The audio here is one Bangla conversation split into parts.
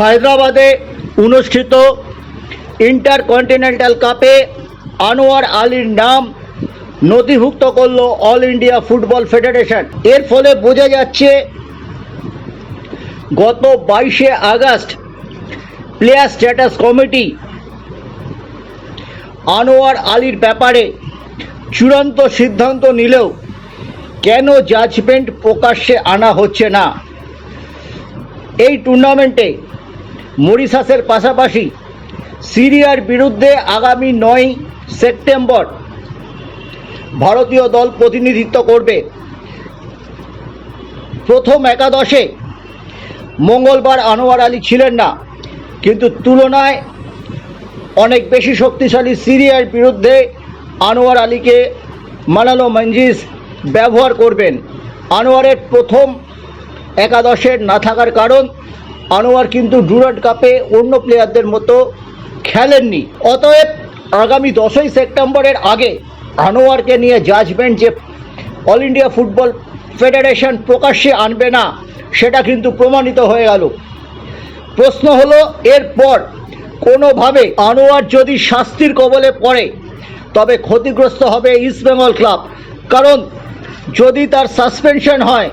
হায়দ্রাবাদে অনুষ্ঠিত ইন্টারকন্টিনেন্টাল কাপে আনোয়ার আলীর নাম নথিভুক্ত করল অল ইন্ডিয়া ফুটবল ফেডারেশন। এর ফলে বোঝা যাচ্ছে গত বাইশে August player status committee Anwar আলীর ব্যাপারে চূড়ান্ত সিদ্ধান্ত নিলেও কেন জাজমেন্ট প্রকাশ্যে আনা হচ্ছে না। এই টুর্নামেন্টে মরিশাসের পাশাপাশি সিরিয়ার বিরুদ্ধে আগামী নয় সেপ্টেম্বর ভারতীয় দল প্রতিনিধিত্ব করবে। প্রথম একাদশে মঙ্গলবার আনোয়ার আলী ছিলেন না, কিন্তু তুলনায় অনেক বেশি শক্তিশালী সিরিয়ার বিরুদ্ধে আনোয়ার আলীকে মানালো মঞ্জিস ব্যবহার করবেন। আনোয়ারের প্রথম একাদশের না থাকার কারণ আনোয়ার কিন্তু ডুরান্ড কাপে অন্য প্লেয়ারদের মতো খেলেননি। অতএব আগামী দশই সেপ্টেম্বরের আগে আনোয়ারকে নিয়ে জাজমেন্ট যে অল ইন্ডিয়া ফুটবল ফেডারেশন প্রকাশ্যে আনবে না, সেটা কিন্তু প্রমাণিত হয়ে গেল। প্রশ্ন হলো, এরপর কোনোভাবে আনোয়ার যদি শাস্তির কবলে পড়ে, তবে ক্ষতিগ্রস্ত হবে ইস্টবেঙ্গল ক্লাব কারণ যদি তার সাসপেনশন হয়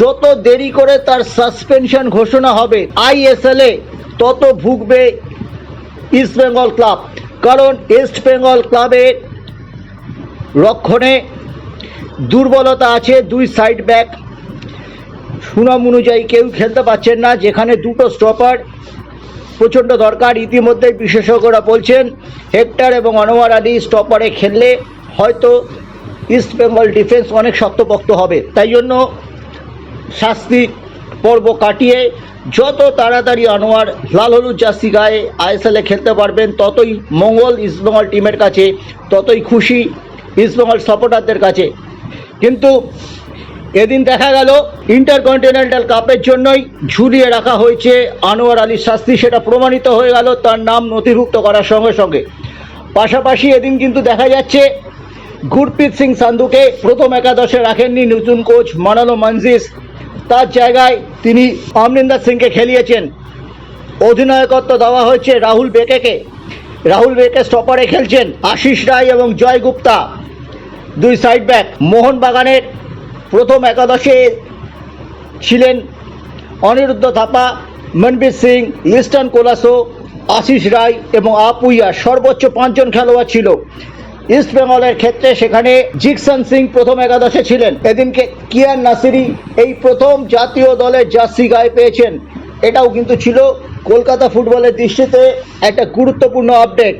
যত দেরি করে তার সাসপেনশন ঘোষণা হবে আইএসএলে তত ভুগবে ইস্টবেঙ্গল ক্লাব কারণ ইস্ট বেঙ্গল ক্লাবের রক্ষণে দুর্বলতা আছে, দুই সাইড ব্যাক সুনাম অনুযায়ী কেউ খেলতে পারছেন না, যেখানে দুটো স্টপার প্রচণ্ড দরকার। ইতিমধ্যে বিশেষজ্ঞরা বলছেন, হেক্টর এবং অনোয়ার আলী স্টপারে খেললে হয়তো ইস্ট বেঙ্গল ডিফেন্স অনেক শক্তপোক্ত হবে। তাই জন্য শাস্তি পর্ব কাটিয়ে যত তাড়াতাড়ি আনোয়ার লাল হলুদ জার্সি গায়ে আইএসএলে খেলতে পারবেন, ততই মঙ্গল ইস্টবেঙ্গল টিমের কাছে, ততই খুশি ইস্টবেঙ্গল সাপোর্টারদের কাছে। কিন্তু এদিন দেখা গেল ইন্টারকন্টিনেন্টাল কাপের জন্যই ঝুলিয়ে রাখা হয়েছে আনোয়ার আলীর শাস্তি, সেটা প্রমাণিত হয়ে গেল তার নাম নথিভুক্ত করার সঙ্গে সঙ্গে। পাশাপাশি এদিন কিন্তু দেখা যাচ্ছে গুরপ্রীত সিং সান্ধুকে প্রথম একাদশে রাখেননি নতুন কোচ মানালো মঞ্জিস তার জায়গায় তিনি অমরিন্দর সিংকে খেলিয়েছেন। অধিনায়কত্ব দেওয়া হয়েছে রাহুল বেকেকে। রাহুল বেকে স্টপারে খেলছেন আশিস রায় এবং জয় গুপ্তা। দুই সাইড ব্যাক মোহনবাগানের প্রথম একাদশে ছিলেন অনিরুদ্ধ থাপা, মনবীর সিং, লিস্টন কোলাসো, আশিস রায় এবং আপুইয়া সর্বোচ্চ পাঁচজন খেলোয়াড় ছিল। ইস্ট বেঙ্গলের ক্ষেত্রে সেখানে জিকসন সিং প্রথম একাদশে ছিলেন। এদিনকে কিয়ান নাসিরি এই প্রথম জাতীয় দলের জার্সি গায়ে পেয়েছেন। এটাও কিন্তু ছিল কলকাতা ফুটবলের দৃষ্টিতে একটা গুরুত্বপূর্ণ আপডেট।